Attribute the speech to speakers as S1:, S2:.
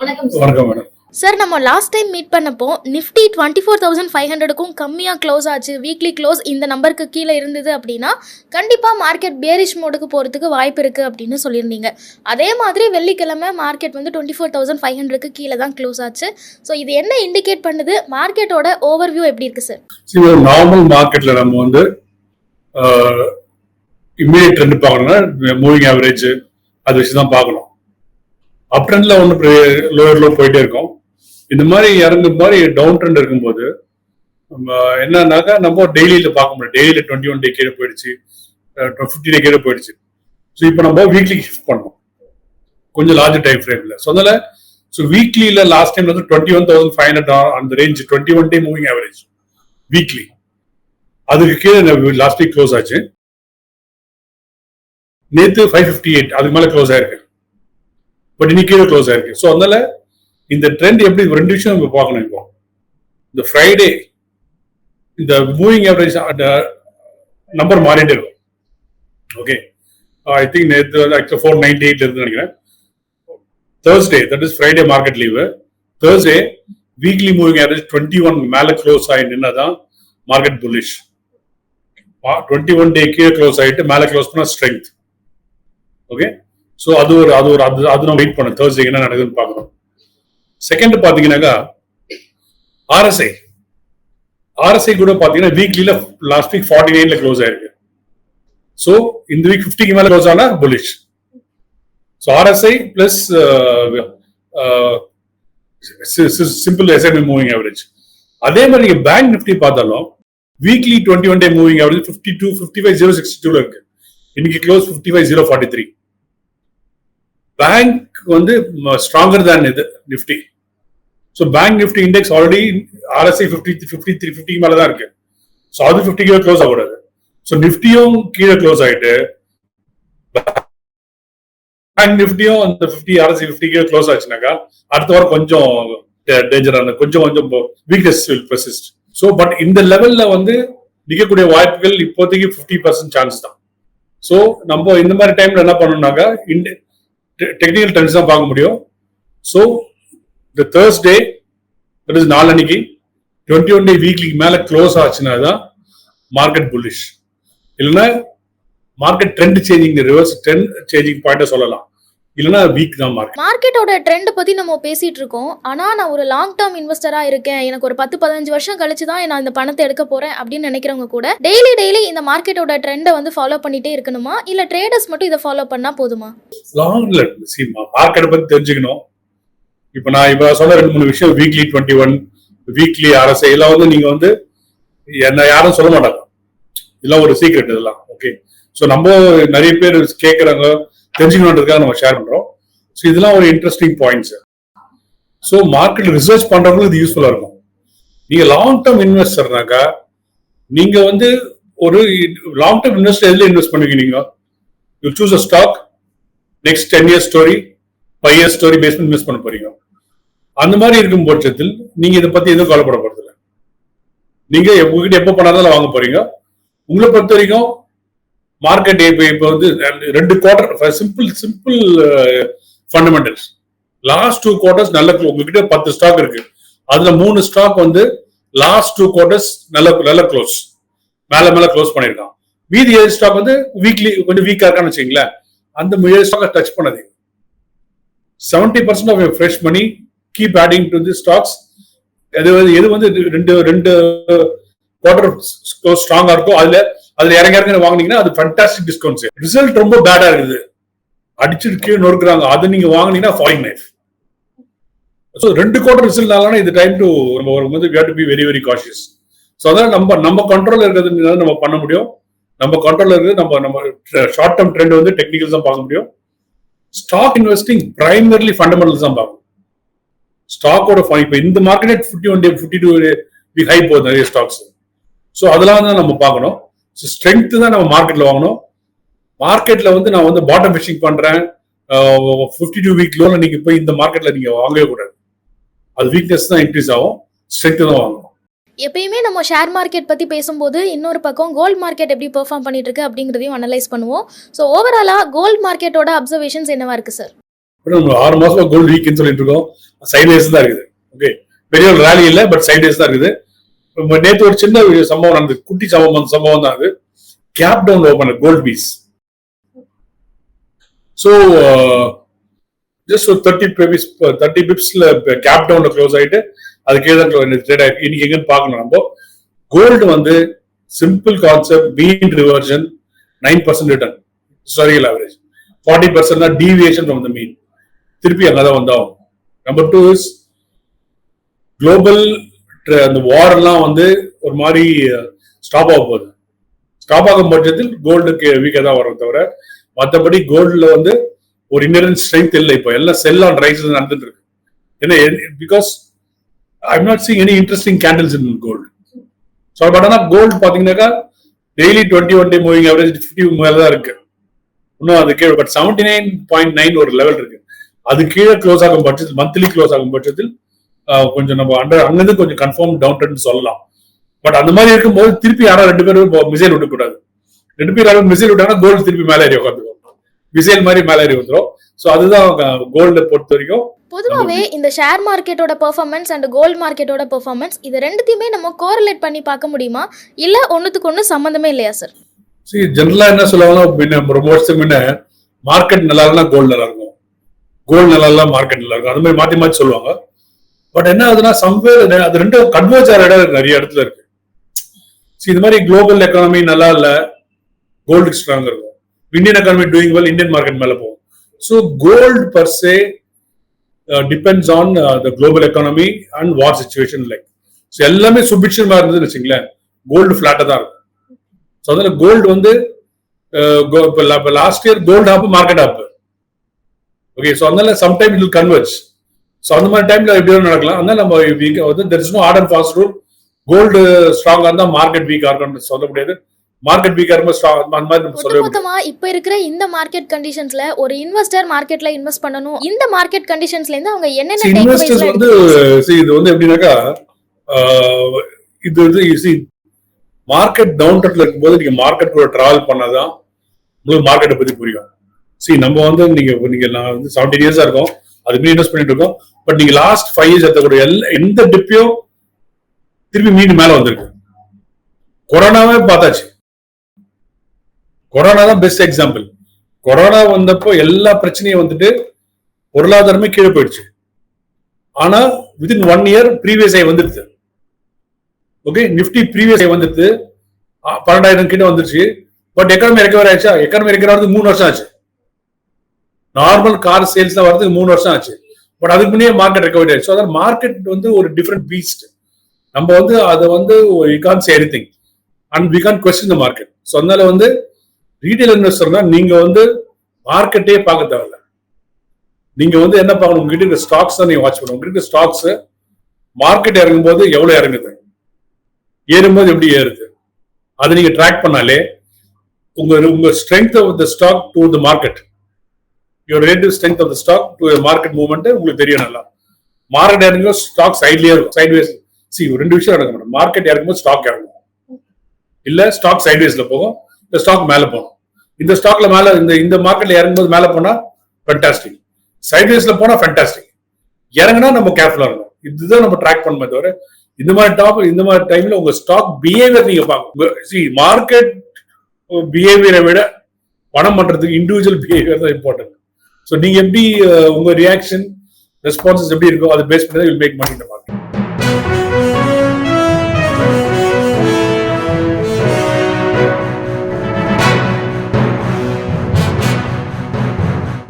S1: வணக்கம் சார்
S2: வணக்கம் madam
S3: sir நம்ம லாஸ்ட் டைம் மீட் பண்ணப்போ Nifty twenty four thousand five ஹண்ட்ரடுக்கும் கம்மியாக க்ளோஸ் ஆச்சு. வீக்லி க்ளோஸ் இந்த நம்பருக்கு கீழே இருந்தது அப்படின்னா கண்டிப்பாக மார்க்கெட் பேரிஷ் மோடுக்கு போகிறதுக்கு வாய்ப்பு இருக்குது அப்படின்னு சொல்லியிருந்தீங்க. அதே மாதிரி வெள்ளிக்கிழமை மார்க்கெட் வந்து டுவெண்ட்டி ஃபோர் தௌசண்ட் ஃபைவ் ஹண்ட்ரடுக்கு கீழே தான் க்ளோஸ் ஆச்சு. ஸோ இது என்ன இண்டிகேட் பண்ணுது? மார்க்கெட்டோட ஓவர்வியூ எப்படி இருக்குது சார்
S2: சரி நார்மல் மார்க்கெட்ல நம்ம வந்து இம்மீடியட் ட்ரெண்ட் பார்க்கணும்னா மூவிங் ஆவரேஜ் அதை வச்சு தான் பார்க்கணும். அப் ட்ரெண்ட்ல ஒன்று லோயர் லோ போயிட்டே இருக்கும். இந்த மாதிரி இறங்கு மாதிரி டவுன் ட்ரெண்ட் இருக்கும்போது நம்ம என்னன்னாக்கா நம்ம டெய்லியில பார்க்க முடியும். டெய்லியில டுவெண்ட்டி ஒன் டே கீழே போயிடுச்சு. ஃபிஃப்டி டே கீழே போயிடுச்சு. ஸோ இப்போ நம்ம வீக்லி ஷிஃப்ட் பண்ணோம் கொஞ்சம் லார்ஜ் டைம் ஃப்ரேம்ல ஸோ அதனால ஸோ வீக்லியில் லாஸ்ட் டைம் வந்து twenty one thousand five hundred அந்த range twenty one day moving average weekly அதுக்கு கீழே லாஸ்ட் வீக் க்ளோஸ் ஆச்சு. நேற்று ஃபைவ் ஃபிஃப்டி எயிட் அதுக்கு மேலே க்ளோஸ் ஆயிருக்கு. பட் இன்னைக்கு கீழே க்ளோஸ் ஆயிருக்கு. ஸோ அதனால இந்த ட்ரெண்ட் எப்படி ரெண்டு விஷயம் நம்ம பார்க்கணும் இப்போ? இந்த ஃப்ரைடே இந்த மூவிங் ஆவரேஜ் நம்பர் மாறிட்டே இருக்கும். ஓகே ஐ திங்க் நேற்று ஆக்சுவலாக ஃபோர் நைன்டி எயிட்ல இருந்து நினைக்கிறேன். Thursday that is Friday market leave Thursday weekly moving average twenty one மேலே க்ளோஸ் ஆயிட்டுன்னா தான் market bullish twenty one day கீழே க்ளோஸ் ஆகிட்டு மேலே க்ளோஸ் பண்ணால் ஸ்ட்ரென்த் ஓகே ஸோ அது ஒரு அது ஒரு அது அது நம்ம வெயிட் பண்ண தேர்ஸ்டே என்ன நடக்குதுன்னு பார்க்கணும். செகண்ட் பார்த்தீங்கன்னாக்கா ஆர்எஸ்ஐ ஆர்எஸ்ஐ கூட பார்த்தீங்கன்னா வீக்லியில் லாஸ்ட் வீக் ஃபார்ட்டி நைனில் க்ளோஸ் ஆயிருக்கு. ஸோ இந்த வீக் ஃபிஃப்டிக்கு மேலே க்ளோஸ் ஆனால் bullish so RSI plus simple SMA moving average அதே மாதிரி நீங்க பேங்க் நிஃப்டி பார்த்தாலும் weekly twenty one day moving average fifty two fifty five zero sixty டூவில் இருக்கு. இன்னைக்கு close fifty five zero forty three bank வந்து ஸ்ட்ராங்கர் தான் இது Nifty so Bank Nifty index already RSI fifty fifty three ஃபிஃப்டிக்கு மேலே தான் இருக்கு. ஸோ அது ஃபிஃப்டிக்கு க்ளோஸ் ஆகக்கூடாது. ஸோ நிஃப்டியும் கீழே க்ளோஸ் ஆயிட்டு பேங்க் நிஃப்டியும் அந்த ஃபிஃப்டி ஆர்எஸ்ஐ ஃபிஃப்டி கீழே க்ளோஸ் ஆச்சுனாக்கா அடுத்த வாரம் கொஞ்சம் டேஞ்சரான கொஞ்சம் கொஞ்சம் weakness will persist so but இந்த லெவல்ல வந்து நிற்கக்கூடிய வாய்ப்புகள் இப்போதைக்கு ஃபிஃப்டி பர்சன்ட் சான்ஸ் தான். ஸோ நம்ம இந்த மாதிரி டைம்ல என்ன பண்ணணும்னாக்கா இந்த டெக்னிக்கல் ட்ரெண்ட்ஸ் தான் பார்க்க முடியும். ஸோ இந்த தேர்ஸ்டே தட் இஸ் நாளன்னைக்கு டுவெண்ட்டி ஒன் டே வீக்லிக்கு மேலே க்ளோஸ் ஆச்சுன்னா தான் மார்க்கெட் புல்லிஷ் இல்லைன்னா market trend changing reverse trend changing பாயிண்ட்டை சொல்லலாம். இல்லைன்னா வீக் தான் மார்க்கெட்
S3: மார்க்கெட்டோட ட்ரெண்ட் பற்றி நம்ம பேசிகிட்டு இருக்கோம். ஆனால் நான் ஒரு லாங் டேர்ம் இன்வெஸ்டராக இருக்கேன். எனக்கு ஒரு பத்து பதினஞ்சு வருஷம் கழிச்சு தான் நான் இந்த பணத்தை எடுக்க போகிறேன் அப்படின்னு நினைக்கிறவங்க கூட டெய்லி டெய்லி இந்த மார்க்கெட்டோட ட்ரெண்டை வந்து ஃபாலோ பண்ணிட்டே இருக்கணுமா? இல்லை ட்ரேடர்ஸ் மட்டும் இதை ஃபாலோ பண்ணால் போதுமா?
S2: லாங்ல மார்க்கெட்டை பத்தி தெரிஞ்சுக்கணும். இப்போ நான் இப்ப சொன்ன ரெண்டு மூணு விஷயம் வீக்லி டுவெண்ட்டி ஒன் வீக்லி அரசு எல்லாம் வந்து நீங்க வந்து என்ன யாரும் சொல்ல மாட்டாங்க. இதெல்லாம் ஒரு சீக்ரெட் இதெல்லாம். ஓகே ஸோ நம்ம நிறைய பேர் கேட்குறாங்க தெரிஞ்சுக்கணுன்றதுக்காக நம்ம ஷேர் பண்றோம். ஸோ இதெல்லாம் ஒரு interesting points so market research பண்றவங்களுக்கு இது யூஸ்ஃபுல்லா இருக்கும். நீங்க லாங் டேர்ம் இன்வெஸ்டர்னாக்கா நீங்க வந்து ஒரு லாங் டேர்ம் இன்வெஸ்டர் எதுல இன்வெஸ்ட் பண்ணுவீங்க நீங்க? You choose a stock next ten years story five years story base பண்ணி இன்வெஸ்ட் பண்ண போறீங்க. அந்த மாதிரி இருக்கும் பட்சத்தில் நீங்க இதை பத்தி எதுவும் கவலைப்பட போறது இல்லை நீங்க உங்ககிட்ட எப்போ பண்ணாலும் வாங்க போறீங்க. உங்களை பொறுத்த வரைக்கும் மார்க்கெட் இப்போ இப்போ வந்து ரெண்டு quarter simple simple fundamentals last two quarters நல்ல உங்ககிட்ட பத்து ஸ்டாக் இருக்கு. அதுல மூணு ஸ்டாக் வந்து லாஸ்ட் டூ குவார்டர்ஸ் நல்ல நல்ல க்ளோஸ் மேல மேல க்ளோஸ் பண்ணியிருக்கான் மீதி ஏழு ஸ்டாக் வந்து வீக்லி கொஞ்சம் வீக்கா இருக்கான்னு வச்சுங்களேன் அந்த ஏழு ஸ்டாக்கை டச் பண்ணாதீங்க. Seventy percent of fresh money keep adding to the stocks எது எது வந்து ரெண்டு ரெண்டு குவார்டர் ஸ்ட்ராங்கா இருக்கோ அதுல அதுல இறங்க இறங்க வாங்குனீங்கன்னா அது ஃபண்டாஸ்டிக் டிஸ்கவுண்ட்ஸ் ரிசல்ட் ரொம்ப பேடா இருக்குது. அடிச்சுட்டு கீழே நொறுக்குறாங்க. அது நீங்க வாங்குனீங்கன்னா ஃபாலிங் நைஃப் ஸோ ரெண்டு குவார்டர் ரிசல்ட் ஆகலாம் இது டைம் டு நம்ம வரும்போது we to be very very cautious so அதான் நம்ம நம்ம கண்ட்ரோல் இருக்கிறது நம்ம பண்ண முடியும். நம்ம கண்ட்ரோல் இருக்கிறது நம்ம நம்ம ஷார்ட் டேர்ம் ட்ரெண்ட் வந்து டெக்னிக்கல்ஸ் தான் பார்க்க முடியும். ஸ்டாக் இன்வெஸ்டிங் பிரைமர்லி ஃபண்டமெண்டல்ஸ் தான் பார்க்கணும். ஸ்டாக்கோட இப்போ இந்த market fifty one day fifty two high போகுது நிறைய ஸ்டாக்ஸ் ஸோ அதெல்லாம் தான் நம்ம பார்க்கணும். ஸோ ஸ்ட்ரென்த் தான் நம்ம மார்க்கெட்ல வாங்கணும். மார்க்கெட்ல வந்து நான் வந்து பாட்டம் ஃபிஷிங் பண்றேன். ஃபிஃப்டி டூ வீக் லோன்ல நீங்க போய் இந்த மார்க்கெட்ல நீங்க வாங்கவே கூடாது. அது வீக்னஸ் தான் இன்க்ரீஸ் ஆகும். ஸ்ட்ரென்த் தான் வாங்கணும்.
S3: எப்பயுமே நம்ம ஷேர் மார்க்கெட் பற்றி பேசும்போது இன்னொரு பக்கம் கோல்ட் மார்க்கெட் எப்படி பெர்ஃபார்ம் பண்ணிட்டு இருக்கு அப்படிங்கிறதையும் அனலைஸ் பண்ணுவோம். ஸோ ஓவராலாக கோல்ட் மார்க்கெட்டோட அப்சர்வேஷன்ஸ் என்னவா இருக்கு சார்
S2: ஆறு மாசமா கோல்டு வீக்னு சொல்லிட்டு இருக்கோம். சைட்வேஸ் தான் இருக்குது. ஓகே பெரிய ஒரு ரேலி இல்லை பட் சைட்வேஸ் தான் இருக்குது. நேற்று ஒரு சின்ன ஒரு சம்பவம் நடந்தது. குட்டி சம்பவம் சம்பவம் தான் அது. Cape Town open gold piece so just ஒரு தேர்ட்டி பிப்ஸ் தேர்ட்டி பிப்ஸ்ல கேப் டவுன்ல க்ளோஸ் ஆயிட்டு அது கீழே ட்ரேட் ஆயிருக்கு. இன்னைக்கு எங்கன்னு பார்க்கணும் நம்ம. கோல்டு வந்து simple concept mean reversion nine percent return historical average forty percent தான் டீவியேஷன் ஃப்ரம் த மீன் திருப்பி அங்கே தான் வந்தாகும் நம்பர் டூ இஸ் குளோபல் அந்த வாரெல்லாம் வந்து ஒரு மாதிரி ஸ்டாப் ஆக போகுது. ஸ்டாப் ஆகும் பட்சத்தில் கோல்டுக்கு வீக்காக தான் வரும் தவிர மற்றபடி கோல்டில் வந்து ஒரு இன்னரன் ஸ்ட்ரென்த் இல்லை இப்போ. எல்லாம் செல் ஆன் ரைஸ் நடந்துட்டு இருக்கு. ஏன்னா because I'm not seeing any interesting candles in gold so but ஆனால் கோல்டு பார்த்தீங்கன்னாக்கா daily twenty one day moving average fifty மேலே தான் இருக்கு. இன்னும் அது கீழே but seventy nine point nine ஒரு லெவல் இருக்கு. அது கீழே க்ளோஸ் ஆகும் பட்சத்தில் மந்த்லி க்ளோஸ் ஆகும் பட்சத்தில் கொஞ்சம் நம்ம அண்டர் அங்கிருந்து கொஞ்சம் கன்ஃபார்ம் டவுன் சொல்லலாம். பட் அந்த மாதிரி இருக்கும்போது திருப்பி யாரோ ரெண்டு பேரும் மிசைல் விடக்கூடாது. ரெண்டு பேர் யாரும் மிசைல் விட்டாங்கன்னா கோல்டு திருப்பி மேலே ஏறி உட்காந்துக்கும். மிசைல் மாதிரி மேலே ஏறி வந்துடும் ஸோ அதுதான் கோல்டு பொறுத்த வரைக்கும்
S3: பொதுவாகவே இந்த ஷேர் மார்க்கெட்டோட பெர்ஃபார்மன்ஸ் அண்ட் கோல்ட் மார்க்கெட்டோட பெர்ஃபார்மன்ஸ் இது ரெண்டுத்தையுமே நம்ம கோரிலேட் பண்ணி பார்க்க முடியுமா? இல்லை ஒன்றுத்துக்கு ஒன்று சம்மந்தமே இல்லையா சார்
S2: சரி ஜென்ரலா என்ன சொல்லுவாங்க முன்ன ரொம்ப வருஷத்துக்கு முன்ன மார்க்கெட் நல்லா இருந்தா கோல்டு நல்லா இருக்கும் கோல்டு நல்லா இருந்தா மார்க்கெட் நல்லா இருக்கும் அது மாதிரி மாத்தி மாத்தி சொல்லுவாங்க. பட் என்ன ஆகுதுன்னா சம்வேர் அது ரெண்டும் கன்வெர்ஜ் ஆகிற இடம் நிறைய இடத்துல இருக்கு. ஸோ இது மாதிரி குளோபல் எக்கானமி நல்லா இல்லை கோல்டு ஸ்ட்ராங் இருக்கும் Indian economy doing well Indian market மேலே போகும். So gold per se depends on the global economy and war situation like so எல்லாமே சுபிட்சமா இருந்ததுன்னு வச்சுங்களேன் கோல்டு ஃபிளாட்டா தான் இருக்கும். ஸோ அதனால கோல்டு வந்து இப்போ last year gold up market up okay so அதனால சம்டைம் இட் கன்வெர்ட்ஸ் ஸோ அந்த மாதிரி டைம்ல எப்படி நடக்கலாம். அதனால நம்ம we- வந்து there is no hard and fast rule gold ஸ்ட்ராங்கா இருந்தா மார்க்கெட் வீக்கா இருக்கும்னு சொல்ல முடியாது. மார்க்கெட் வீக்கா
S3: ஒட்டுமொத்தமா இப்ப இருக்கிற இந்த மார்க்கெட் கண்டிஷன்ஸ்ல ஒரு இன்வெஸ்டர் மார்க்கெட்ல இன்வெஸ்ட் பண்ணணும். இந்த மார்க்கெட் கண்டிஷன்ஸ்ல இருந்து அவங்க என்னென்ன
S2: இன்வெஸ்டர்ஸ் வந்து இது வந்து எப்படின்னாக்கா ஆஹ், இது வந்து மார்க்கெட் டவுன் ட்ரெண்ட்ல இருக்கும்போது நீங்க மார்க்கெட் கூட டிராவல் பண்ணாதான் உங்களுக்கு மார்க்கெட்டை பத்தி புரியும். See நம்ம வந்து நீங்க நீங்க நான் வந்து செவன்டீன் இயர்ஸா இருக்கோம். அதுக்கு இன்வெஸ்ட் பண்ணிட்டு இருக்கோம். பட் நீங்க லாஸ்ட் ஃபைவ் இயர்ஸ் எடுத்த எல்லா எந்த டிப்பையும் திருப்பி மீண்டும் மேல வந்திருக்கு. கொரோனாவே பார்த்தாச்சு. கொரோனா தான் பெஸ்ட் எக்ஸாம்பிள் கொரோனா வந்தப்போ எல்லா பிரச்சனையும் வந்துட்டு பொருளாதாரமே கீழே போயிடுச்சு. ஆனா வித்இன் ஒன் இயர் ப்ரீவியஸ் ஆகி வந்துடுது. ஓகே நிஃப்டி ப்ரீவியஸ் ஆகி வந்துடுது. பன்னெண்டாயிரம் கிட்ட வந்துருச்சு பட் எக்கானமி ரெக்கவர் ஆயிடுச்சா? எக்கானமி ரெக்கவர் ஆகிறதுக்கு மூணு வருஷம் ஆச்சு. நார்மல் கார் சேல்ஸ் தான் வர்றதுக்கு மூணு வருஷம் ஆச்சு. பட் அதுக்கு முன்னே மார்க்கெட் ரெக்கவரி ஆயிடுச்சு அதாவது மார்க்கெட் வந்து ஒரு டிஃப்ரெண்ட் பீஸ்ட் நம்ம வந்து அதை வந்து you can say anything and we can question the market so அதனால வந்து ரீட்டைல் இன்வெஸ்டர்னா நீங்க வந்து மார்க்கெட்டே பார்க்க தேவையில்ல. நீங்க வந்து என்ன பார்க்கணும்? உங்ககிட்ட இருக்க ஸ்டாக்ஸ் தான் நீங்க வாட்ச் பண்ணணும். உங்ககிட்ட ஸ்டாக்ஸ் மார்க்கெட் இறங்கும் போது எவ்வளவு இறங்குது? ஏறும்போது எப்படி ஏறுது? அதை நீங்க ட்ராக் பண்ணாலே உங்க உங்க strength of the stock to the market your relative strength of the stock to market movement உங்களுக்கு தெரியும் நல்லா. மார்க்கெட் இறங்கும் ஸ்டாக் சைட்லயே இருக்கும். சைட்வேஸ் சி ரெண்டு விஷயம் நடக்க மாட்டோம் மார்க்கெட் இறங்கும்போது ஸ்டாக் இறங்கும். இல்ல ஸ்டாக் சைட்வேஸ்ல போகும். இந்த ஸ்டாக் மேல போகும். இந்த ஸ்டாக்ல மேல இந்த இந்த மார்க்கெட்ல இறங்கும்போது மேல போனா ஃபென்டாஸ்டிக் சைட்வேஸ்ல போனா ஃபென்டாஸ்டிக் இறங்குனா நம்ம கேர்ஃபுல்லா இருக்கும் இதுதான் நம்ம ட்ராக் பண்ணுமே தவிர இந்த மாதிரி டாப் இந்த மாதிரி டைம்ல உங்க ஸ்டாக் பிஹேவியர் நீங்க சி மார்க்கெட் பிஹேவியரை விட பணம் பண்றதுக்கு இண்டிவிஜுவல் பிஹேவியர் தான் இம்பார்ட்டன்ட் ஸோ நீங்கள் எப்படி உங்கள் ரியாக்ஷன் ரெஸ்பான்சஸ் எப்படி இருக்கோ அதை பேஸ் பண்ணி தான் வில் மேக் மணி மார்க்கெட்